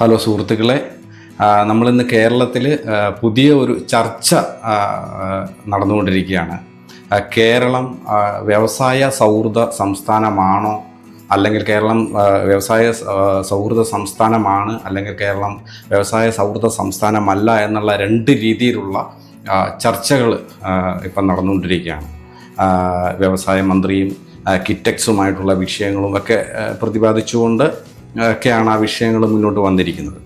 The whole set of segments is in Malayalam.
ഹലോ സുഹൃത്തുക്കളെ. നമ്മളിന്ന് കേരളത്തിൽ പുതിയ ഒരു ചർച്ച നടന്നുകൊണ്ടിരിക്കുകയാണ്. കേരളം വ്യവസായ സൗഹൃദ സംസ്ഥാനമാണോ? അല്ലെങ്കിൽ കേരളം വ്യവസായ സൗഹൃദ സംസ്ഥാനമാണ് അല്ലെങ്കിൽ കേരളം വ്യവസായ സൗഹൃദ സംസ്ഥാനമല്ല എന്നുള്ള രണ്ട് രീതിയിലുള്ള ചർച്ചകൾ ഇപ്പം നടന്നുകൊണ്ടിരിക്കുകയാണ്. വ്യവസായ മന്ത്രിയും കിറ്റക്സുമായിട്ടുള്ള വിഷയങ്ങളും ഒക്കെ പ്രതിപാദിച്ചുകൊണ്ട് ഒക്കെയാണ് ആ വിഷയങ്ങൾ മുന്നോട്ട് വന്നിരിക്കുന്നത്.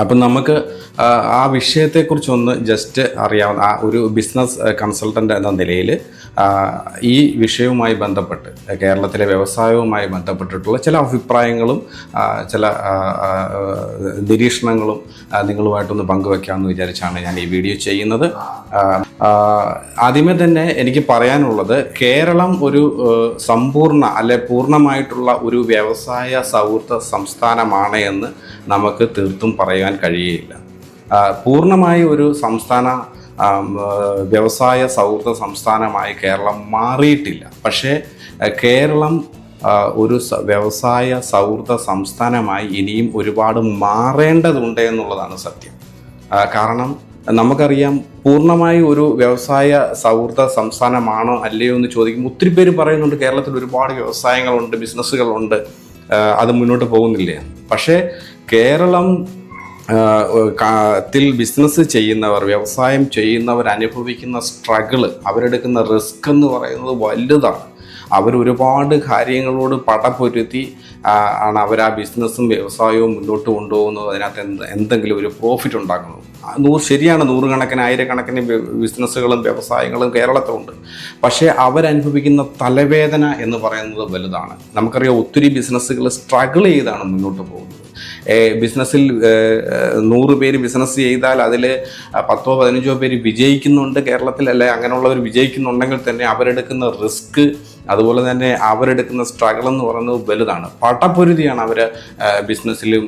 അപ്പം നമുക്ക് ആ, വിഷയത്തെക്കുറിച്ചൊന്ന് ജസ്റ്റ് അറിയാവുന്ന ആ ഒരു ബിസിനസ് കൺസൾട്ടന്റ് എന്ന നിലയിൽ ഈ വിഷയവുമായി ബന്ധപ്പെട്ട് കേരളത്തിലെ വ്യവസായവുമായി ബന്ധപ്പെട്ടിട്ടുള്ള ചില അഭിപ്രായങ്ങളും ചില നിരീക്ഷണങ്ങളും നിങ്ങളുമായിട്ടൊന്ന് പങ്കുവെക്കാമെന്ന് വിചാരിച്ചാണ് ഞാൻ ഈ വീഡിയോ ചെയ്യുന്നത്. ആദ്യമേ തന്നെ എനിക്ക് പറയാനുള്ളത് കേരളം ഒരു സമ്പൂർണ അല്ലെ പൂർണമായിട്ടുള്ള ഒരു വ്യവസായ സൗഹൃദ സംസ്ഥാനമാണ് എന്ന് നമുക്ക് തീർത്തും പറയാൻ കഴിയില്ല പൂർണമായി ഒരു സംസ്ഥാന വ്യവസായ സൗഹൃദ സംസ്ഥാനമായി കേരളം മാറിയിട്ടില്ല. പക്ഷേ കേരളം ഒരു വ്യവസായ സൗഹൃദ സംസ്ഥാനമായി ഇനിയും ഒരുപാട് മാറേണ്ടതുണ്ട് എന്നുള്ളതാണ് സത്യം. കാരണം നമുക്കറിയാം പൂർണമായി ഒരു വ്യവസായ സൗഹൃദ സംസ്ഥാനമാണോ അല്ലയോ എന്ന് ചോദിക്കുമ്പോൾ ഒത്തിരി പേര് പറയുന്നുണ്ട് കേരളത്തിൽ ഒരുപാട് വ്യവസായങ്ങളുണ്ട് ബിസിനസ്സുകളുണ്ട് അത് മുന്നോട്ട് പോകുന്നില്ലേ. പക്ഷേ കേരളം ത്തിൽ ബിസിനസ് ചെയ്യുന്നവർ വ്യവസായം ചെയ്യുന്നവർ അനുഭവിക്കുന്ന സ്ട്രഗിൾ അവരെടുക്കുന്ന റിസ്ക് എന്ന് പറയുന്നത് വലുതാണ്. അവർ ഒരുപാട് കാര്യങ്ങളോട് പടപൊരുത്തി ആണ് അവർ ആ ബിസിനസ്സും വ്യവസായവും മുന്നോട്ട് കൊണ്ടുപോകുന്നത്. അതിനകത്ത് എന്ത് എന്തെങ്കിലും ഒരു പ്രോഫിറ്റ് ഉണ്ടാക്കുന്നത് നൂറ് ശരിയാണ് നൂറുകണക്കിന് ആയിരക്കണക്കിന് ബിസിനസ്സുകളും വ്യവസായങ്ങളും കേരളത്തിലുണ്ട്. പക്ഷേ അവരനുഭവിക്കുന്ന തലവേദന എന്ന് പറയുന്നത് വലുതാണ്. നമുക്കറിയാം ഒത്തിരി ബിസിനസ്സുകൾ സ്ട്രഗിൾ ചെയ്താണ് മുന്നോട്ട് പോകുന്നത്. ബിസിനസ്സിൽ നൂറ് പേര് ബിസിനസ് ചെയ്താൽ അതിൽ പത്തോ പതിനഞ്ചോ പേര് വിജയിക്കുന്നുണ്ട് കേരളത്തിൽ അല്ലെ അങ്ങനെയുള്ളവർ വിജയിക്കുന്നുണ്ടെങ്കിൽ തന്നെ അവരെടുക്കുന്ന റിസ്ക് അതുപോലെ തന്നെ അവരെടുക്കുന്ന സ്ട്രഗിൾ എന്ന് പറയുന്നത് വലുതാണ്. പടപ്പൊരുതിയാണ് അവർ ബിസിനസ്സിലും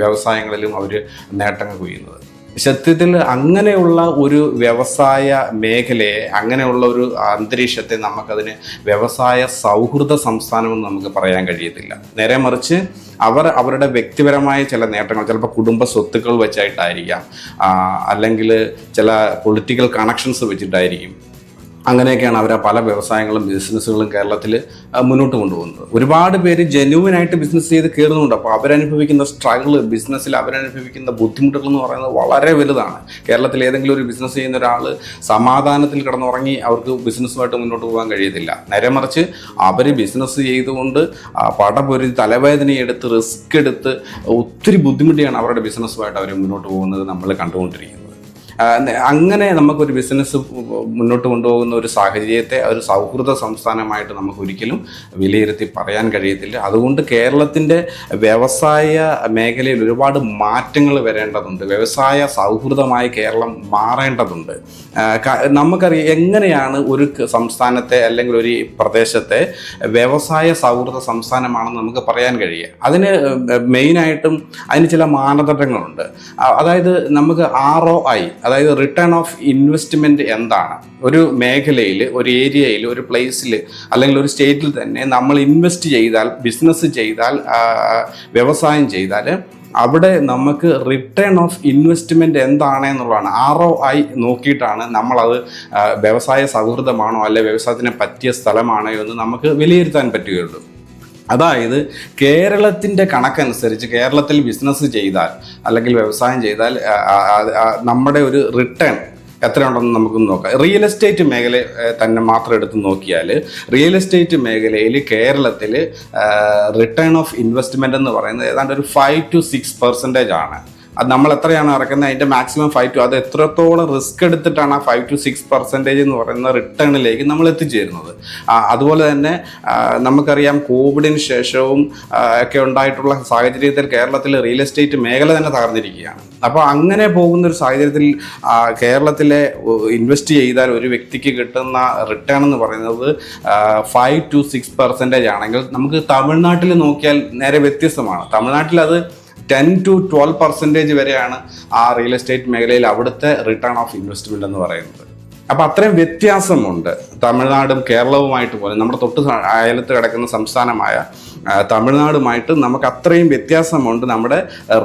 വ്യവസായങ്ങളിലും അവർ നേട്ടങ്ങൾ കൊയ്യുന്നത്. സത്യത്തിൽ അങ്ങനെയുള്ള ഒരു വ്യവസായ മേഖലയെ അങ്ങനെയുള്ള ഒരു അന്തരീക്ഷത്തെ നമുക്കതിന് വ്യവസായ സൗഹൃദ സംസ്ഥാനമെന്ന് നമുക്ക് പറയാൻ കഴിയത്തില്ല. നേരെ മറിച്ച് അവർ അവരുടെ വ്യക്തിപരമായ ചില നേട്ടങ്ങൾ ചിലപ്പോൾ കുടുംബ സ്വത്തുക്കൾ വെച്ചായിട്ടായിരിക്കാം അല്ലെങ്കിൽ ചില പൊളിറ്റിക്കൽ കണക്ഷൻസ് വെച്ചിട്ടായിരിക്കും. അങ്ങനെയൊക്കെയാണ് അവർ പല വ്യവസായങ്ങളും ബിസിനസ്സുകളും കേരളത്തിൽ മുന്നോട്ട് കൊണ്ടുപോകുന്നത്. ഒരുപാട് പേര് ജെന്യൂനായിട്ട് ബിസിനസ് ചെയ്ത് കയറുന്നുണ്ട്. അപ്പോൾ അവരനുഭവിക്കുന്ന സ്ട്രഗിൾ ബിസിനസ്സിൽ അവരനുഭവിക്കുന്ന ബുദ്ധിമുട്ടുകൾ എന്ന് പറയുന്നത് വളരെ വലുതാണ്. കേരളത്തിൽ ഏതെങ്കിലും ഒരു ബിസിനസ് ചെയ്യുന്ന ഒരാൾ സമാധാനത്തിൽ കിടന്നുറങ്ങി അവർക്ക് ബിസിനസ്സുമായിട്ട് മുന്നോട്ട് പോകാൻ കഴിയത്തില്ല. നേരെ മറിച്ച് അവർ ബിസിനസ് ചെയ്തുകൊണ്ട് പടപൊരു തലവേദനയെടുത്ത് റിസ്ക് എടുത്ത് ഒത്തിരി ബുദ്ധിമുട്ടിയാണ് അവരുടെ ബിസിനസ്സുമായിട്ട് അവർ മുന്നോട്ട് പോകുന്നത് നമ്മൾ കണ്ടുകൊണ്ടിരിക്കുന്നത്. അങ്ങനെ നമുക്കൊരു ബിസിനസ് മുന്നോട്ട് കൊണ്ടുപോകുന്ന ഒരു സാഹചര്യത്തെ ഒരു സൗഹൃദ സംസ്ഥാനമായിട്ട് നമുക്ക് ഒരിക്കലും വിലയിരുത്തി പറയാൻ കഴിയത്തില്ല. അതുകൊണ്ട് കേരളത്തിന്റെ വ്യവസായ മേഖലയിൽ ഒരുപാട് മാറ്റങ്ങൾ വരേണ്ടതുണ്ട്. വ്യവസായ സൗഹൃദമായി കേരളം മാറേണ്ടതുണ്ട്. നമുക്കറിയാം എങ്ങനെയാണ് ഒരു സംസ്ഥാനത്തെ അല്ലെങ്കിൽ ഒരു പ്രദേശത്തെ വ്യവസായ സൗഹൃദ സംസ്ഥാനമാണെന്ന് നമുക്ക് പറയാൻ കഴിയുക. അതിന് മെയിനായിട്ടും അതിന് ചില മാനദണ്ഡങ്ങളുണ്ട്. അതായത് നമുക്ക് ആർ ഒ ഐ അതായത് റിട്ടേൺ ഓഫ് ഇൻവെസ്റ്റ്മെന്റ് എന്താണ്? ഒരു മേഖലയിൽ ഒരു ഏരിയയിൽ ഒരു പ്ലേസിൽ അല്ലെങ്കിൽ ഒരു സ്റ്റേറ്റിൽ തന്നെ നമ്മൾ ഇൻവെസ്റ്റ് ചെയ്താൽ ബിസിനസ് ചെയ്താൽ വ്യവസായം ചെയ്താൽ അവിടെ നമുക്ക് റിട്ടേൺ ഓഫ് ഇൻവെസ്റ്റ്മെന്റ് എന്താണ് എന്നുള്ളതാണ് ആർ ഒ ഐ നോക്കിയിട്ടാണ് നമ്മളത് വ്യവസായ സൗഹൃദമാണോ അല്ലെ വ്യവസായത്തിന് പറ്റിയ സ്ഥലമാണോ എന്ന് നമുക്ക് വിലയിരുത്താൻ പറ്റുകയുള്ളൂ. അതായത് കേരളത്തിന്റെ കണക്കനുസരിച്ച് കേരളത്തിൽ ബിസിനസ് ചെയ്താൽ അല്ലെങ്കിൽ വ്യവസായം ചെയ്താൽ നമ്മുടെ ഒരു റിട്ടേൺ എത്രയുണ്ടെന്ന് നമുക്ക് നോക്കാം. റിയൽ എസ്റ്റേറ്റ് മേഖല തന്നെ മാത്രം എടുത്ത് നോക്കിയാൽ റിയൽ എസ്റ്റേറ്റ് മേഖലയിൽ കേരളത്തിൽ റിട്ടേൺ ഓഫ് ഇൻവെസ്റ്റ്മെന്റ് എന്ന് പറയുന്നത് ഏതാണ്ട് ഒരു ഫൈവ് ടു സിക്സ് പെർസെന്റേജ് ആണ്. അത് നമ്മൾ എത്രയാണ് ഇറക്കുന്നത് അതിന്റെ മാക്സിമം ഫൈവ് ടു അത് എത്രത്തോളം റിസ്ക് എടുത്തിട്ടാണ് ആ ഫൈവ് ടു സിക്സ് പെർസെന്റേജ് എന്ന് പറയുന്ന റിട്ടേണിലേക്ക് നമ്മൾ എത്തിച്ചേരുന്നത്? അതുപോലെ തന്നെ നമുക്കറിയാം കോവിഡിന് ശേഷവും ഒക്കെ ഉണ്ടായിട്ടുള്ള സാഹചര്യത്തിൽ കേരളത്തിൽ റിയൽ എസ്റ്റേറ്റ് മേഖല തന്നെ തകർന്നിരിക്കുകയാണ്. അപ്പോൾ അങ്ങനെ പോകുന്ന ഒരു സാഹചര്യത്തിൽ കേരളത്തിലെ ഇൻവെസ്റ്റ് ചെയ്താൽ ഒരു വ്യക്തിക്ക് കിട്ടുന്ന റിട്ടേൺ എന്ന് പറയുന്നത് ഫൈവ് ടു സിക്സ് പെർസെന്റേജ് ആണെങ്കിൽ നമുക്ക് തമിഴ്നാട്ടിൽ നോക്കിയാൽ നേരെ വ്യത്യസ്തമാണ്. തമിഴ്നാട്ടിൽ അത് ടെൻ ടു ട്വൽവ് പെർസെന്റേജ് വരെയാണ് ആ റിയൽ എസ്റ്റേറ്റ് മേഖലയിൽ അവിടുത്തെ റിട്ടേൺ ഓഫ് ഇൻവെസ്റ്റ്മെന്റ് എന്ന് പറയുന്നത്. അപ്പോൾ അത്രയും വ്യത്യാസമുണ്ട്. തമിഴ്നാടും കേരളവുമായിട്ട് പോലെ നമ്മുടെ തൊട്ട് അയലത്ത് കിടക്കുന്ന സംസ്ഥാനമായ തമിഴ്നാടുമായിട്ട് നമുക്ക് അത്രയും വ്യത്യാസമുണ്ട് നമ്മുടെ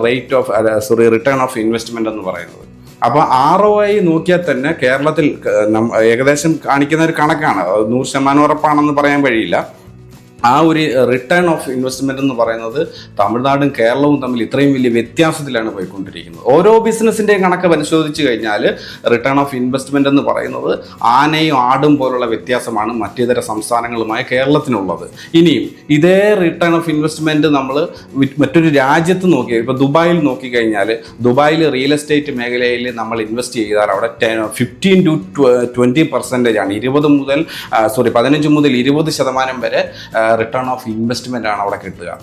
rate of sorry return of investment എന്ന് പറയുന്നത്. അപ്പോൾ ആർ ഒ ഐ നോക്കിയാൽ തന്നെ കേരളത്തിൽ ഏകദേശം കാണിക്കുന്ന ഒരു കണക്കാണ്. നൂറ് ശതമാനം ഉറപ്പാണെന്ന് പറയാൻ കഴിയില്ല ആ ഒരു റിട്ടേൺ ഓഫ് ഇൻവെസ്റ്റ്മെന്റ് എന്ന് പറയുന്നത് തമിഴ്നാടും കേരളവും തമ്മിൽ ഇത്രയും വലിയ വ്യത്യാസത്തിലാണ് പോയിക്കൊണ്ടിരിക്കുന്നത്. ഓരോ ബിസിനസ്സിന്റെയും കണക്ക് പരിശോധിച്ച് കഴിഞ്ഞാൽ റിട്ടേൺ ഓഫ് ഇൻവെസ്റ്റ്മെന്റ് എന്ന് പറയുന്നത് ആനയും ആടും പോലുള്ള വ്യത്യാസമാണ് മറ്റേതര സംസ്ഥാനങ്ങളുമായ കേരളത്തിനുള്ളത്. ഇനിയും ഇതേ റിട്ടേൺ ഓഫ് ഇൻവെസ്റ്റ്മെന്റ് നമ്മൾ മറ്റൊരു രാജ്യത്ത് നോക്കി ഇപ്പോൾ ദുബായിൽ നോക്കിക്കഴിഞ്ഞാൽ ദുബായിൽ റിയൽ എസ്റ്റേറ്റ് മേഖലയിൽ നമ്മൾ ഇൻവെസ്റ്റ് ചെയ്താൽ അവിടെ ഫിഫ്റ്റീൻ ടു ട്വന്റി പെർസെന്റേജ് ആണ്. ഇരുപത് മുതൽ സോറി പതിനഞ്ച് മുതൽ ഇരുപത് ശതമാനം വരെ റിട്ടേൺ ഓഫ് ഇൻവെസ്റ്റ്മെന്റ് ആണ് അവിടെ കിട്ടുക.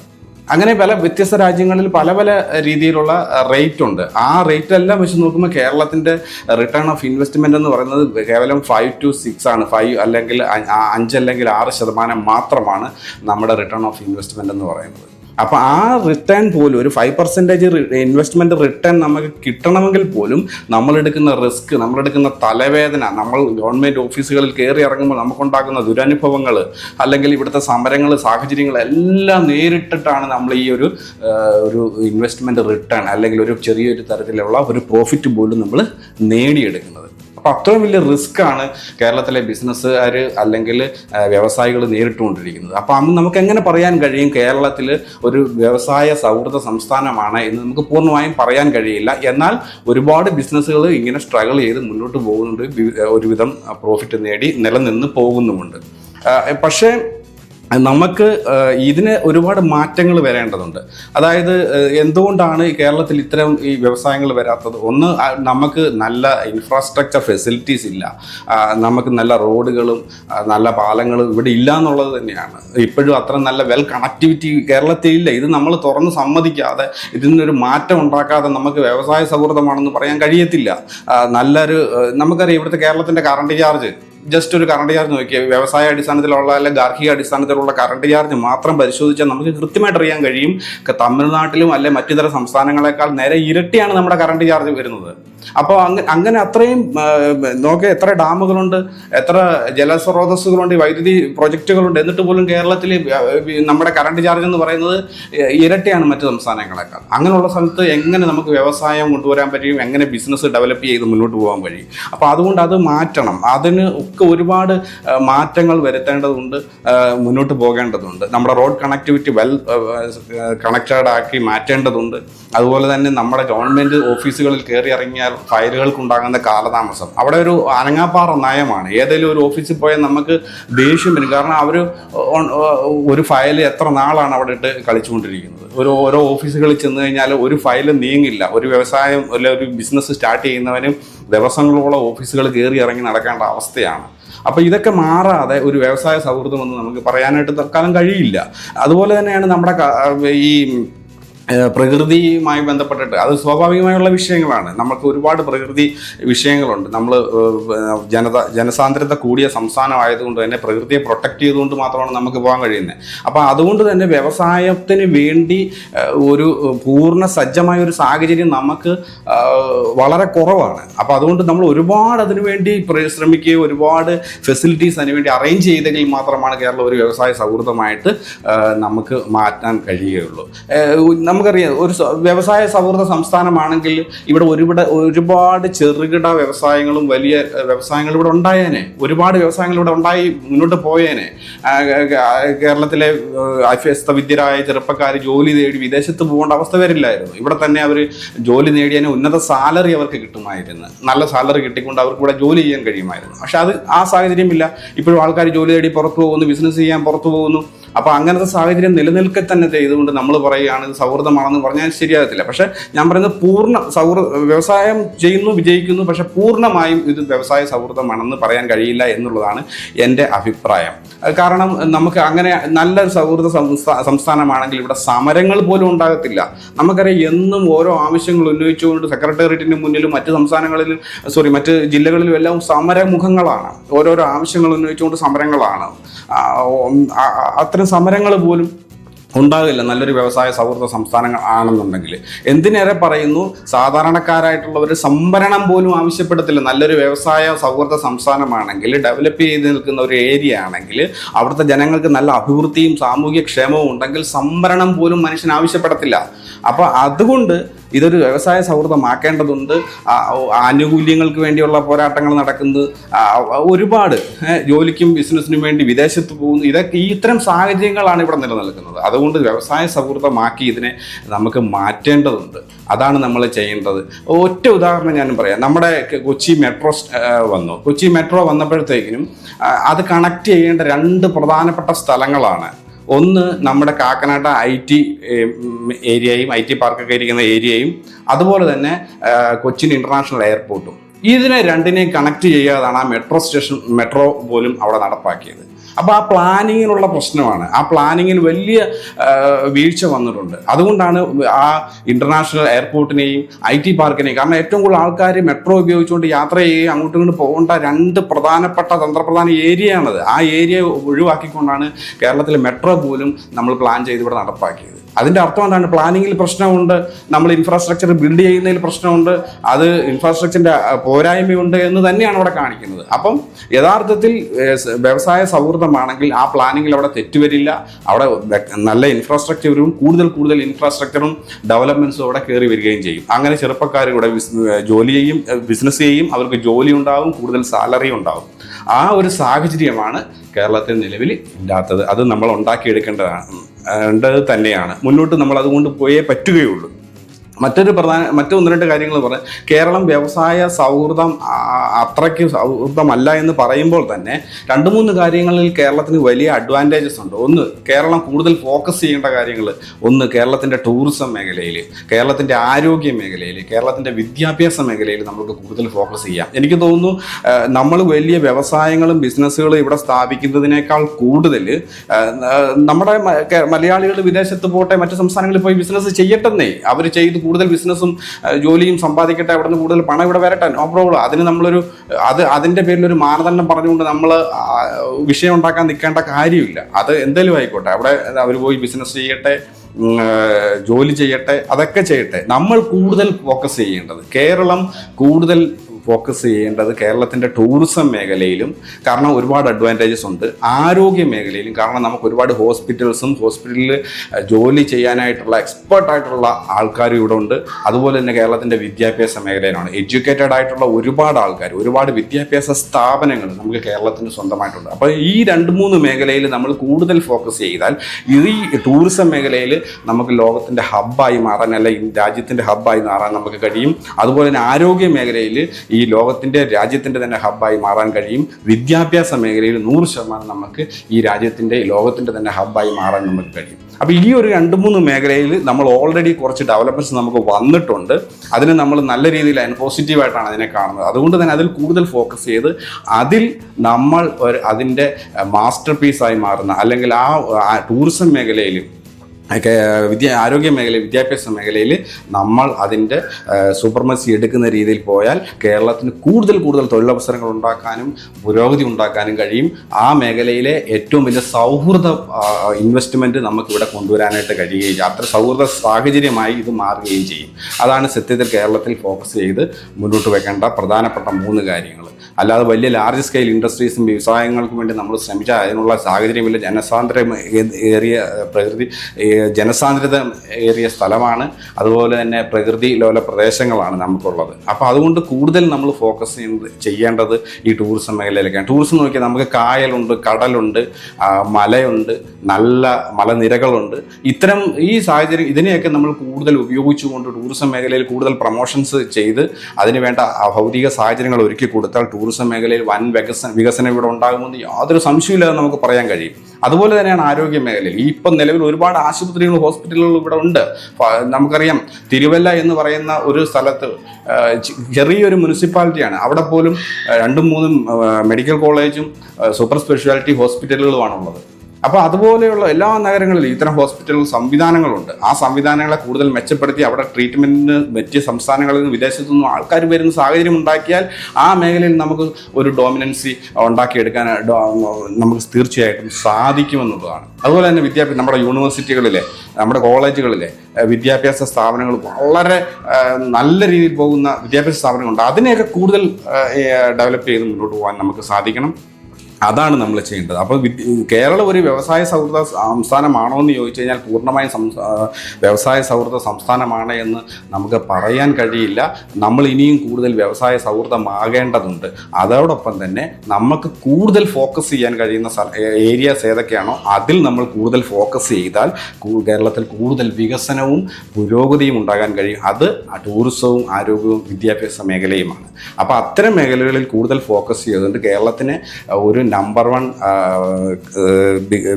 അങ്ങനെ പല വ്യത്യസ്ത രാജ്യങ്ങളിൽ പല പല രീതിയിലുള്ള റേറ്റ് ഉണ്ട്. ആ റേറ്റ് എല്ലാം വെച്ച് നോക്കുമ്പോൾ കേരളത്തിന്റെ റിട്ടേൺ ഓഫ് ഇൻവെസ്റ്റ്മെന്റ് എന്ന് പറയുന്നത് കേവലം ഫൈവ് ടു സിക്സ് ആണ്. ഫൈവ് അല്ലെങ്കിൽ അഞ്ച് അല്ലെങ്കിൽ ആറ് ശതമാനം മാത്രമാണ് നമ്മുടെ റിട്ടേൺ ഓഫ് ഇൻവെസ്റ്റ്മെന്റ് എന്ന് പറയുന്നത്. അപ്പോൾ ആ റിട്ടേൺ പോലും ഒരു ഫൈവ് പെർസെന്റേജ് ഇൻവെസ്റ്റ്മെന്റ് റിട്ടേൺ നമുക്ക് കിട്ടണമെങ്കിൽ പോലും നമ്മളെടുക്കുന്ന റിസ്ക് നമ്മളെടുക്കുന്ന തലവേദന നമ്മൾ ഗവൺമെന്റ് ഓഫീസുകളിൽ കയറി ഇറങ്ങുമ്പോൾ നമുക്കുണ്ടാക്കുന്ന ദുരനുഭവങ്ങൾ അല്ലെങ്കിൽ ഇവിടുത്തെ സമരങ്ങൾ സാഹചര്യങ്ങൾ എല്ലാം നേരിട്ടിട്ടാണ് നമ്മൾ ഈ ഒരു ഒരു ഇൻവെസ്റ്റ്മെന്റ് റിട്ടേൺ അല്ലെങ്കിൽ ഒരു ചെറിയൊരു തരത്തിലുള്ള ഒരു പ്രോഫിറ്റ് പോലും നമ്മൾ നേടിയെടുക്കുന്നത്. അപ്പോൾ അത്രയും വലിയ റിസ്ക് ആണ് കേരളത്തിലെ ബിസിനസ്സുകാർ അല്ലെങ്കിൽ വ്യവസായികൾ നേരിട്ടുകൊണ്ടിരിക്കുന്നത്. അപ്പോൾ അന്ന് നമുക്ക് എങ്ങനെ പറയാൻ കഴിയും കേരളത്തിൽ ഒരു വ്യവസായ സൗഹൃദ സംസ്ഥാനമാണ് എന്ന് നമുക്ക് പൂർണമായും പറയാൻ കഴിയില്ല. എന്നാൽ ഒരുപാട് ബിസിനസ്സുകൾ ഇങ്ങനെ സ്ട്രഗിൾ ചെയ്ത് മുന്നോട്ട് പോകുന്നുണ്ട്. ഒരുവിധം പ്രോഫിറ്റ് നേടി നിലനിന്ന് പോകുന്നുമുണ്ട്. പക്ഷേ നമുക്ക് ഇതിന് ഒരുപാട് മാറ്റങ്ങൾ വരേണ്ടതുണ്ട്. അതായത് എന്തുകൊണ്ടാണ് ഈ കേരളത്തിൽ ഇത്തരം ഈ വ്യവസായങ്ങൾ വരാത്തത്? ഒന്ന് നമുക്ക് നല്ല ഇൻഫ്രാസ്ട്രക്ചർ ഫെസിലിറ്റീസ് ഇല്ല. നമുക്ക് നല്ല റോഡുകളും നല്ല പാലങ്ങളും ഇവിടെ ഇല്ല എന്നുള്ളത് തന്നെയാണ്. ഇപ്പോഴും അത്ര നല്ല വെൽ കണക്ടിവിറ്റി കേരളത്തിൽ ഇല്ല. ഇത് നമ്മൾ തുറന്ന് സമ്മതിക്കാതെ ഇതിനൊരു മാറ്റം ഉണ്ടാക്കാതെ നമുക്ക് വ്യവസായ സൗഹൃദമാണെന്ന് പറയാൻ കഴിയത്തില്ല. നല്ലൊരു നമുക്കറിയാം ഇവിടുത്തെ കേരളത്തിന്റെ കറണ്ട് ചാർജ് ജസ്റ്റ് ഒരു കറണ്ട് ചാർജ് നോക്കിയാൽ വ്യവസായ അടിസ്ഥാനത്തിലുള്ള അല്ലെ ഗാർഹിക അടിസ്ഥാനത്തിലുള്ള കറണ്ട് ചാർജ് മാത്രം പരിശോധിച്ചാൽ നമുക്ക് കൃത്യമായിട്ട് അറിയാൻ കഴിയും. തമിഴ്നാട്ടിലും അല്ലെ മറ്റു തര സംസ്ഥാനങ്ങളെക്കാൾ നേരെ ഇരട്ടിയാണ് നമ്മുടെ കറണ്ട് ചാർജ് വരുന്നത്. അപ്പോൾ അങ്ങനെ അങ്ങനെ അത്രയും നോക്കിയ എത്ര ഡാമുകളുണ്ട് എത്ര ജലസ്രോതസ്സുകളുണ്ട് വൈദ്യുതി പ്രൊജക്റ്റുകളുണ്ട് എന്നിട്ട് പോലും കേരളത്തിൽ നമ്മുടെ കറണ്ട് ചാർജ് എന്ന് പറയുന്നത് ഇരട്ടിയാണ് മറ്റ് സംസ്ഥാനങ്ങളെക്കാൾ. അങ്ങനെയുള്ള സ്ഥലത്ത് എങ്ങനെ നമുക്ക് വ്യവസായം കൊണ്ടുവരാൻ പറ്റും എങ്ങനെ ബിസിനസ് ഡെവലപ്പ് ചെയ്ത് മുന്നോട്ട് പോകാൻ കഴിയും. അപ്പോൾ അതുകൊണ്ട് അത് മാറ്റണം. അതിന് ഒക്കെ ഒരുപാട് മാറ്റങ്ങൾ വരുത്തേണ്ടതുണ്ട് മുന്നോട്ട് പോകേണ്ടതുണ്ട്. നമ്മുടെ റോഡ് കണക്ടിവിറ്റി വെൽ കണക്റ്റഡ് ആക്കി മാറ്റേണ്ടതുണ്ട്. അതുപോലെ തന്നെ നമ്മുടെ ഗവൺമെന്റ് ഓഫീസുകളിൽ കയറി ഇറങ്ങിയാൽ ഫയലുകൾക്കുണ്ടാകുന്ന കാലതാമസം. അവിടെ ഒരു അനങ്ങാപ്പാറ നയമാണ്. ഏതെങ്കിലും ഒരു ഓഫീസിൽ പോയാൽ നമുക്ക് ദേഷ്യം വരും. കാരണം അവർ ഒരു ഫയൽ എത്ര നാളാണ് അവിടെ ഇട്ട് കളിച്ചുകൊണ്ടിരിക്കുന്നത്? ഒരു ഓരോ ഓഫീസുകളിൽ ചെന്ന് കഴിഞ്ഞാൽ ഒരു ഫയൽ നീങ്ങില്ല. ഒരു വ്യവസായം അല്ലെ ഒരു ബിസിനസ് സ്റ്റാർട്ട് ചെയ്യുന്നവനും ദിവസങ്ങളോളം ഓഫീസുകൾ കയറി ഇറങ്ങി നടക്കേണ്ട അവസ്ഥയാണ്. അപ്പോൾ ഇതൊക്കെ മാറാതെ ഒരു വ്യവസായ സൗഹൃദമെന്ന് നമുക്ക് പറയാനായിട്ട് തൽക്കാലം കഴിയില്ല. അതുപോലെ തന്നെയാണ് നമ്മുടെ ഈ പ്രകൃതിയുമായി ബന്ധപ്പെട്ടിട്ട് അത് സ്വാഭാവികമായുള്ള വിഷയങ്ങളാണ്. നമുക്ക് ഒരുപാട് പ്രകൃതി വിഷയങ്ങളുണ്ട്. നമ്മൾ ജനത ജനസാന്ദ്രത കൂടിയ സംസ്ഥാനമായതുകൊണ്ട് തന്നെ പ്രകൃതിയെ പ്രൊട്ടക്റ്റ് ചെയ്തുകൊണ്ട് മാത്രമാണ് നമുക്ക് പോകാൻ കഴിയുന്നത് അപ്പോൾ അതുകൊണ്ട് തന്നെ വ്യവസായത്തിന് വേണ്ടി ഒരു പൂർണ സജ്ജമായ ഒരു സാഹചര്യം നമുക്ക് വളരെ കുറവാണ്. അപ്പോൾ അതുകൊണ്ട് നമ്മൾ ഒരുപാട് അതിനു വേണ്ടി ശ്രമിക്കുകയും ഒരുപാട് ഫെസിലിറ്റീസ് അതിനു വേണ്ടി അറേഞ്ച് ചെയ്തെങ്കിൽ മാത്രമാണ് കേരളം ഒരു വ്യവസായ സൗഹൃദമായിട്ട് നമുക്ക് മാറ്റാൻ കഴിയുകയുള്ളൂ. നമുക്കറിയാം ഒരു വ്യവസായ സൗഹൃദ സംസ്ഥാനമാണെങ്കിൽ ഇവിടെ ഒരുപാട് ഒരുപാട് ചെറുകിട വ്യവസായങ്ങളും വലിയ വ്യവസായങ്ങളും ഇവിടെ ഉണ്ടായേനെ. ഒരുപാട് വ്യവസായങ്ങൾ ഇവിടെ ഉണ്ടായി മുന്നോട്ട് പോയേനെ. കേരളത്തിലെ അഭ്യസ്തവിദ്യരായ ചെറുപ്പക്കാർ ജോലി തേടി വിദേശത്ത് പോകേണ്ട അവസ്ഥ വരില്ലായിരുന്നു. ഇവിടെ തന്നെ അവർ ജോലി നേടിയതിന് ഉന്നത സാലറി അവർക്ക് കിട്ടുമായിരുന്നു. നല്ല സാലറി കിട്ടിക്കൊണ്ട് അവർക്ക് ഇവിടെ ജോലി ചെയ്യാൻ കഴിയുമായിരുന്നു. പക്ഷെ അത് ആ സാഹചര്യമില്ല. ഇപ്പോഴും ആൾക്കാർ ജോലി തേടി പുറത്തു പോകുന്നു ബിസിനസ് ചെയ്യാൻ പുറത്തു പോകുന്നു. അപ്പോൾ അങ്ങനത്തെ സാഹചര്യം നിലനിൽക്കെ തന്നെ ചെയ്തുകൊണ്ട് നമ്മൾ പറയുകയാണ് ഇത് സൗഹൃദമാണെന്ന് പറഞ്ഞാൽ ശരിയാകത്തില്ല. പക്ഷേ ഞാൻ പറയുന്നത് പൂർണ സൗഹൃദ വ്യവസായം ചെയ്യുന്നു വിജയിക്കുന്നു പക്ഷെ പൂർണമായും ഇത് വ്യവസായ സൗഹൃദമാണെന്ന് പറയാൻ കഴിയില്ല എന്നുള്ളതാണ് എന്റെ അഭിപ്രായം. കാരണം നമുക്ക് അങ്ങനെ നല്ല സൗഹൃദ സംസ്ഥാ- സംസ്ഥാനമാണെങ്കിൽ ഇവിടെ സമരങ്ങൾ പോലും ഉണ്ടാകത്തില്ല. നമുക്കറിയാം എന്നും ഓരോ ആവശ്യങ്ങൾ ഉന്നയിച്ചുകൊണ്ട് സെക്രട്ടേറിയറ്റിന് മുന്നിലും മറ്റ് സംസ്ഥാനങ്ങളിലും സോറി മറ്റ് ജില്ലകളിലും എല്ലാം സമരമുഖങ്ങളാണ്. ഓരോരോ ആവശ്യങ്ങൾ ഉന്നയിച്ചുകൊണ്ട് സമരങ്ങളാണ്. അത്തരം സമരങ്ങൾ പോലും ഉണ്ടാകില്ല. നല്ലൊരു വ്യവസായ സൗഹൃദ സംസ്ഥാനങ്ങൾ ആണെന്നുണ്ടെങ്കിൽ. എന്തിനേറെ പറയുന്നു? സാധാരണക്കാരായിട്ടുള്ളവർ സംഭരണം പോലും ആവശ്യപ്പെടത്തില്ല. നല്ലൊരു വ്യവസായ സൗഹൃദ സംസ്ഥാനമാണെങ്കിൽ ഡെവലപ്പ് ചെയ്ത് നിൽക്കുന്ന ഒരു ഏരിയ ആണെങ്കിൽ അവിടുത്തെ ജനങ്ങൾക്ക് നല്ല അഭിവൃദ്ധിയും സാമൂഹ്യ ക്ഷേമവും ഉണ്ടെങ്കിൽ സംഭരണം പോലും മനുഷ്യൻ ആവശ്യപ്പെടത്തില്ല. അപ്പോൾ അതുകൊണ്ട് ഇതൊരു വ്യവസായ സൗഹൃദമാക്കേണ്ടതുണ്ട്. ആനുകൂല്യങ്ങൾക്ക് വേണ്ടിയുള്ള പോരാട്ടങ്ങൾ നടക്കുന്നത് ഒരുപാട് ജോലിക്കും ബിസിനസ്സിനും വേണ്ടി വിദേശത്ത് പോകുന്നു ഇതൊക്കെ ഈ ഇത്തരം സാഹചര്യങ്ങളാണ് ഇവിടെ നിലനിൽക്കുന്നത്. അതുകൊണ്ട് വ്യവസായ സൗഹൃദമാക്കി ഇതിനെ നമുക്ക് മാറ്റേണ്ടതുണ്ട്. അതാണ് നമ്മൾ ചെയ്യേണ്ടത്. ഒറ്റ ഉദാഹരണം ഞാൻ പറയാം. നമ്മുടെ കൊച്ചി മെട്രോ വന്നു. കൊച്ചി മെട്രോ വന്നപ്പോഴത്തേക്കിനും അത് കണക്ട് ചെയ്യേണ്ട രണ്ട് പ്രധാനപ്പെട്ട സ്ഥലങ്ങളാണ്. ഒന്ന് നമ്മുടെ കാക്കനാട്ട ഐ ടി ഏരിയയും ഐ ടി പാർക്കൊക്കെ ഇരിക്കുന്ന ഏരിയയും അതുപോലെ തന്നെ കൊച്ചിൻ ഇന്റർനാഷണൽ എയർപോർട്ടും. ഇതിനെ രണ്ടിനെയും കണക്ട് ചെയ്യാതാണ് ആ മെട്രോ സ്റ്റേഷൻ മെട്രോ പോലും അവിടെ നടപ്പാക്കിയത്. അപ്പോൾ ആ പ്ലാനിങ്ങിനുള്ള പ്രശ്നമാണ്. ആ പ്ലാനിങ്ങിന് വലിയ വീഴ്ച വന്നിട്ടുണ്ട്. അതുകൊണ്ടാണ് ആ ഇന്റർനാഷണൽ എയർപോർട്ടിനെയും ഐ ടി പാർക്കിനെയും കാരണം ഏറ്റവും കൂടുതൽ ആൾക്കാർ മെട്രോ ഉപയോഗിച്ചുകൊണ്ട് യാത്ര ചെയ്യുകയും അങ്ങോട്ടും ഇങ്ങോട്ട് പോകേണ്ട രണ്ട് പ്രധാനപ്പെട്ട തന്ത്രപ്രധാന ഏരിയയാണത്. ആ ഏരിയ ഒഴിവാക്കിക്കൊണ്ടാണ് കേരളത്തിലെ മെട്രോ പോലും നമ്മൾ പ്ലാൻ ചെയ്ത് ഇവിടെ നടപ്പാക്കിയത്. അതിന്റെ അർത്ഥം എന്താണ്? പ്ലാനിങ്ങിൽ പ്രശ്നമുണ്ട് നമ്മൾ ഇൻഫ്രാസ്ട്രക്ചർ ബിൽഡ് ചെയ്യുന്നതിൽ പ്രശ്നമുണ്ട് അത് ഇൻഫ്രാസ്ട്രക്ചറിന്റെ പോരായ്മയുണ്ട് എന്ന് തന്നെയാണ് അവിടെ കാണിക്കുന്നത്. അപ്പം യഥാർത്ഥത്തിൽ വ്യവസായ സൗഹൃദമാണെങ്കിൽ ആ പ്ലാനിങ്ങിൽ അവിടെ തെറ്റുവരില്ല. അവിടെ നല്ല ഇൻഫ്രാസ്ട്രക്ചറും കൂടുതൽ കൂടുതൽ ഇൻഫ്രാസ്ട്രക്ചറും ഡെവലപ്മെന്റ്സും അവിടെ കയറി വരികയും ചെയ്യും. അങ്ങനെ ചെറുപ്പക്കാർ ഇവിടെ ജോലി ചെയ്യും ബിസിനസ് ചെയ്യും അവർക്ക് ജോലി ഉണ്ടാവും കൂടുതൽ സാലറി ഉണ്ടാവും. ആ ഒരു സാഹചര്യമാണ് കേരളത്തിൽ നിലവിൽ ഇല്ലാത്തത്. അത് നമ്മൾ ഉണ്ടാക്കിയെടുക്കേണ്ടതാണ്. ണ്ടത് തന്നെയാണ്. മുന്നോട്ട് നമ്മൾ അതുകൊണ്ട് പോയേ പറ്റുകയുള്ളൂ. മറ്റൊരു പ്രധാന മറ്റു ഒന്ന് രണ്ട് കാര്യങ്ങൾ പറയാം. കേരളം വ്യവസായ സൗഹൃദം അത്രയ്ക്ക് സൗഹൃദമല്ല എന്ന് പറയുമ്പോൾ തന്നെ രണ്ട് മൂന്ന് കാര്യങ്ങളിൽ കേരളത്തിന് വലിയ അഡ്വാന്റേജസ് ഉണ്ട്. ഒന്ന് കേരളം കൂടുതൽ ഫോക്കസ് ചെയ്യേണ്ട കാര്യങ്ങൾ ഒന്ന് കേരളത്തിന്റെ ടൂറിസം മേഖലയിൽ കേരളത്തിന്റെ ആരോഗ്യ മേഖലയിൽ കേരളത്തിന്റെ വിദ്യാഭ്യാസ മേഖലയിൽ നമുക്ക് കൂടുതൽ ഫോക്കസ് ചെയ്യാം. എനിക്ക് തോന്നുന്നു നമ്മൾ വലിയ വ്യവസായങ്ങളും ബിസിനസ്സുകളും ഇവിടെ സ്ഥാപിക്കുന്നതിനേക്കാൾ കൂടുതൽ നമ്മുടെ മലയാളികൾ വിദേശത്ത് പോട്ടെ മറ്റു സംസ്ഥാനങ്ങളിൽ പോയി ബിസിനസ് ചെയ്യട്ടെന്നേ അവർ ചെയ്ത് കൂടുതൽ ബിസിനസ്സും ജോലിയും സമ്പാദിക്കട്ടെ അവിടെ നിന്ന് കൂടുതൽ പണം ഇവിടെ വരട്ടെ നോ പ്രോബ്ലം അതിന് നമ്മളൊരു അത് അതിന്റെ പേരിൽ ഒരു മാനദണ്ഡം പറഞ്ഞുകൊണ്ട് നമ്മൾ വിഷയം ഉണ്ടാക്കാൻ നിൽക്കേണ്ട കാര്യമില്ല. അത് എന്തെങ്കിലും ആയിക്കോട്ടെ. അവിടെ അവർ പോയി ബിസിനസ് ചെയ്യട്ടെ ജോലി ചെയ്യട്ടെ അതൊക്കെ ചെയ്യട്ടെ. നമ്മൾ കൂടുതൽ ഫോക്കസ് ചെയ്യേണ്ടത് കേരളം കൂടുതൽ ഫോക്കസ് ചെയ്യേണ്ടത് കേരളത്തിന്റെ ടൂറിസം മേഖലയിലും കാരണം ഒരുപാട് അഡ്വാന്റേജസ് ഉണ്ട്. ആരോഗ്യ മേഖലയിലും കാരണം നമുക്ക് ഒരുപാട് ഹോസ്പിറ്റൽസും ഹോസ്പിറ്റലിൽ ജോലി ചെയ്യാനായിട്ടുള്ള എക്സ്പേർട്ട് ആയിട്ടുള്ള ആൾക്കാർ ഇവിടെ ഉണ്ട്. അതുപോലെ തന്നെ കേരളത്തിന്റെ വിദ്യാഭ്യാസ മേഖലയിലാണ്. എഡ്യൂക്കേറ്റഡ് ആയിട്ടുള്ള ഒരുപാട് ആൾക്കാർ ഒരുപാട് വിദ്യാഭ്യാസ സ്ഥാപനങ്ങൾ നമുക്ക് കേരളത്തിന് സ്വന്തമായിട്ടുണ്ട്. അപ്പോൾ ഈ രണ്ട് മൂന്ന് മേഖലയിൽ നമ്മൾ കൂടുതൽ ഫോക്കസ് ചെയ്താൽ ഈ ടൂറിസം മേഖലയിൽ നമുക്ക് ലോകത്തിന്റെ ഹബ്ബായി മാറാൻ അല്ലെങ്കിൽ രാജ്യത്തിന്റെ ഹബ്ബായി മാറാൻ നമുക്ക് കഴിയും. അതുപോലെ തന്നെ ആരോഗ്യ മേഖലയിൽ ലോകത്തിന്റെ രാജ്യത്തിന്റെ തന്നെ ഹബ്ബായി മാറാൻ കഴിയും. വിദ്യാഭ്യാസ മേഖലയിൽ നൂറ് ശതമാനം നമുക്ക് ഈ രാജ്യത്തിന്റെ ലോകത്തിന്റെ തന്നെ ഹബ്ബായി മാറാൻ നമുക്ക് കഴിയും. അപ്പോൾ ഈ ഒരു രണ്ട് മൂന്ന് മേഖലയിൽ നമ്മൾ ഓൾറെഡി കുറച്ച് ഡെവലപ്മെന്റ്സ് നമുക്ക് വന്നിട്ടുണ്ട്. അതിനെ നമ്മൾ നല്ല രീതിയിൽ പോസിറ്റീവായിട്ടാണ് അതിനെ കാണുന്നത്. അതുകൊണ്ട് തന്നെ അതിൽ കൂടുതൽ ഫോക്കസ് ചെയ്ത് അതിൽ നമ്മൾ ഒരു അതിന്റെ മാസ്റ്റർ പീസായി മാറുന്ന അല്ലെങ്കിൽ ആ ടൂറിസം മേഖലയിൽ ഒക്കെ വിദ്യ ആരോഗ്യ മേഖല വിദ്യാഭ്യാസ മേഖലയിൽ നമ്മൾ അതിന്റെ സൂപ്പർമസി എടുക്കുന്ന രീതിയിൽ പോയാൽ കേരളത്തിന് കൂടുതൽ കൂടുതൽ തൊഴിലവസരങ്ങൾ ഉണ്ടാക്കാനും പുരോഗതി ഉണ്ടാക്കാനും കഴിയും. ആ മേഖലയിലെ ഏറ്റവും വലിയ സൗഹൃദ ഇൻവെസ്റ്റ്മെന്റ് നമുക്കിവിടെ കൊണ്ടുവരാനായിട്ട് കഴിയുകയും അത്ര സൗഹൃദ സാഹചര്യമായി ഇത് മാറുകയും ചെയ്യും. അതാണ് സത്യത്തിൽ കേരളത്തിൽ ഫോക്കസ് ചെയ്ത് മുന്നോട്ട് വെക്കേണ്ട പ്രധാനപ്പെട്ട മൂന്ന് കാര്യങ്ങൾ. അല്ലാതെ വലിയ ലാർജ് സ്കെയിൽ ഇൻഡസ്ട്രീസും വ്യവസായങ്ങൾക്കും വേണ്ടി നമ്മൾ ശ്രമിച്ചാൽ അതിനുള്ള സാഹചര്യമില്ല. ജനസാന്ദ്രം ഏറിയ പ്രകൃതി ജനസാന്ദ്രത ഏറിയ സ്ഥലമാണ്. അതുപോലെ തന്നെ പ്രകൃതി ലോല പ്രദേശങ്ങളാണ് നമുക്കുള്ളത്. അപ്പോൾ അതുകൊണ്ട് കൂടുതൽ നമ്മൾ ഫോക്കസ് ചെയ്യുന്നത് ചെയ്യേണ്ടത് ഈ ടൂറിസം മേഖലയിലേക്കാണ്. ടൂറിസം നോക്കിയാൽ നമുക്ക് കായലുണ്ട് കടലുണ്ട് മലയുണ്ട് നല്ല മലനിരകളുണ്ട്. ഇത്തരം ഈ സാഹചര്യം ഇതിനെയൊക്കെ നമ്മൾ കൂടുതൽ ഉപയോഗിച്ചുകൊണ്ട് ടൂറിസം മേഖലയിൽ കൂടുതൽ പ്രൊമോഷൻസ് ചെയ്ത് അതിനുവേണ്ട ഭൗതിക സാഹചര്യങ്ങൾ ഒരുക്കി കൊടുത്താൽ ടൂറിസം മേഖലയിൽ വൻ വികസന വികസനം ഇവിടെ ഉണ്ടാകുമെന്ന് യാതൊരു സംശയമില്ലാതെ നമുക്ക് പറയാൻ കഴിയും. അതുപോലെ തന്നെയാണ് ആരോഗ്യ മേഖലയിൽ. ഈ ഇപ്പം നിലവിൽ ഒരുപാട് ആശുപത്രികളും ഹോസ്പിറ്റലുകളും ഇവിടെ ഉണ്ട്. നമുക്കറിയാം തിരുവല്ല എന്ന് പറയുന്ന ഒരു സ്ഥലത്ത് ചെറിയൊരു മുനിസിപ്പാലിറ്റിയാണ്. അവിടെ പോലും രണ്ടും മൂന്നും മെഡിക്കൽ കോളേജും സൂപ്പർ സ്പെഷ്യാലിറ്റി ഹോസ്പിറ്റലുകളുമാണുള്ളത്. അപ്പോൾ അതുപോലെയുള്ള എല്ലാ നഗരങ്ങളിലും ഇത്തരം ഹോസ്പിറ്റൽ സംവിധാനങ്ങളുണ്ട്. ആ സംവിധാനങ്ങളെ കൂടുതൽ മെച്ചപ്പെടുത്തി അവിടെ ട്രീറ്റ്മെന്റിന് മറ്റ് സംസ്ഥാനങ്ങളിൽ നിന്ന് വിദേശത്തു നിന്നും ആൾക്കാർ വരുന്ന സാഹചര്യം ഉണ്ടാക്കിയാൽ ആ മേഖലയിൽ നമുക്ക് ഒരു ഡോമിനൻസി ഉണ്ടാക്കിയെടുക്കാൻ നമുക്ക് തീർച്ചയായിട്ടും സാധിക്കുമെന്നുള്ളതാണ്. അതുപോലെ തന്നെ വിദ്യാഭ്യാസം നമ്മുടെ യൂണിവേഴ്സിറ്റികളിലെ നമ്മുടെ കോളേജുകളിലെ വിദ്യാഭ്യാസ സ്ഥാപനങ്ങൾ വളരെ നല്ല രീതിയിൽ പോകുന്ന വിദ്യാഭ്യാസ സ്ഥാപനങ്ങളുണ്ട്. അതിനെയൊക്കെ കൂടുതൽ ഡെവലപ്പ് ചെയ്ത് മുന്നോട്ട് പോകാൻ നമുക്ക് സാധിക്കണം. അതാണ് നമ്മൾ ചെയ്യേണ്ടത്. അപ്പോൾ കേരളം ഒരു വ്യവസായ സൗഹൃദ സംസ്ഥാനമാണോ എന്ന് ചോദിച്ചു കഴിഞ്ഞാൽ പൂർണമായും വ്യവസായ സൗഹൃദ സംസ്ഥാനമാണ് എന്ന് നമുക്ക് പറയാൻ കഴിയില്ല. നമ്മൾ ഇനിയും കൂടുതൽ വ്യവസായ സൗഹൃദമാകേണ്ടതുണ്ട്. അതോടൊപ്പം തന്നെ നമുക്ക് കൂടുതൽ ഫോക്കസ് ചെയ്യാൻ കഴിയുന്ന ഏരിയാസ് ഏതൊക്കെയാണോ അതിൽ നമ്മൾ കൂടുതൽ ഫോക്കസ് ചെയ്താൽ കേരളത്തിൽ കൂടുതൽ വികസനവും പുരോഗതിയും ഉണ്ടാകാൻ കഴിയും. അത് ടൂറിസവും ആരോഗ്യവും വിദ്യാഭ്യാസ മേഖലയുമാണ്. അപ്പോൾ അത്തരം മേഖലകളിൽ കൂടുതൽ ഫോക്കസ് ചെയ്തുകൊണ്ട് കേരളത്തിന് ഒരു നമ്പർ വൺ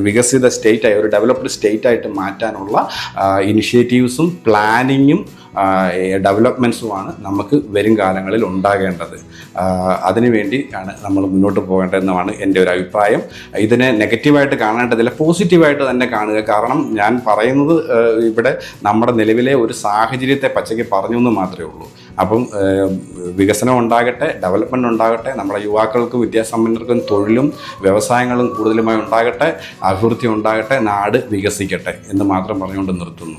വികസിത സ്റ്റേറ്റായി ഒരു ഡെവലപ്ഡ് സ്റ്റേറ്റായിട്ട് മാറ്റാനുള്ള ഇനിഷ്യേറ്റീവ്സും പ്ലാനിങ്ങും ഡെവലപ്മെന്റ്സുമാണ് നമുക്ക് വരും കാലങ്ങളിൽ ഉണ്ടാകേണ്ടത്. അതിനുവേണ്ടി ആണ് നമ്മൾ മുന്നോട്ട് പോകേണ്ടതെന്നാണ് എന്റെ ഒരു അഭിപ്രായം. ഇതിനെ നെഗറ്റീവായിട്ട് കാണേണ്ടതില്ല പോസിറ്റീവായിട്ട് തന്നെ കാണുക. കാരണം ഞാൻ പറയുന്നത് ഇവിടെ നമ്മുടെ നിലവിലെ ഒരു സാഹചര്യത്തെ പച്ചയ്ക്ക് പറഞ്ഞു എന്ന് മാത്രമേ ഉള്ളൂ. അപ്പം വികസനം ഉണ്ടാകട്ടെ ഡെവലപ്മെന്റ് ഉണ്ടാകട്ടെ നമ്മുടെ യുവാക്കൾക്കും വിദ്യാസമ്പന്നർക്കും തൊഴിലും വ്യവസായങ്ങളും കൂടുതലുമായി ഉണ്ടാകട്ടെ അഭിവൃദ്ധി ഉണ്ടാകട്ടെ നാട് വികസിക്കട്ടെ എന്ന് മാത്രം പറഞ്ഞുകൊണ്ട് നിർത്തുന്നു.